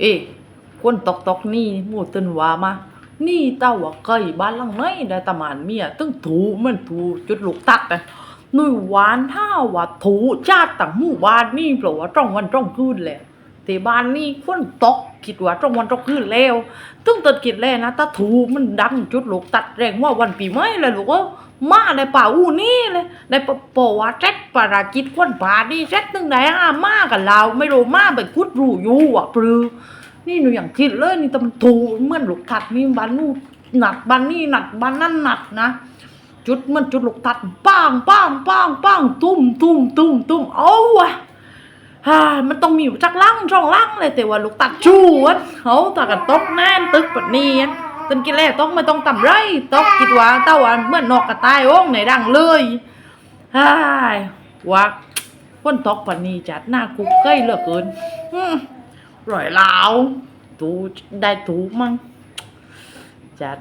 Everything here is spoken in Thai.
เอ๊ะคนตอกตอกนี่หมูตึนว่ามา นี่เต้าว่าไก่บ้านหลังไหนได้ตะมานเมียตึงถูมันถูจุดลูกตักไปหนุ่ยหวานถ้าว่าถูชาติต่างหมู่บ้านนี่เพราะว่าจ้องวันจ้องคืนแหละ แต่บ้านนี่คนตกคิดว่าจ้องวันจ้องคืนแล้วตึงตัดคิดแล้วนะถ้าถูมันดังจุดลูกตัดแรงว่าวันปีใหม่เลยลูกเอ้ามาในป่าอู้นี่เลยในปะปะว่าแจ็คปารากิจคนป่านี่แจ็คตึงไหนอะมากับเราไม่รู้มาไปคุดรูอยู่อะปรือนี่หนูอย่างคิดเลยนี่แต่มันถูเหมื่อนลูกทัดนี่บ้านนู่นหนักบ้านนี่หนักบ้านนั่นหนักนะจุดมันจุดลูกทัดป้างป้างป้างป้างตุ้มตุ้มตุ้มตุ้มเอาวะ ฮ่ามันต้องมีอยู่จักลังช่องลังเลยแต่ว่าลูกตัดชูดเขาตากันตกแน่นตึกแบบนี้อะตึนกินแล้วต้องไม่ต้องต่ำไรต้องคิดว่าเต้าอันเมื่อนนอกกระตายโอ่งไหนดังเลยฮ่าว่าคนตกปันนี้จัดหน้าคุกเก้ยเหลือเกินอืมร่อยลาวตูได้ตูกมั้งจัด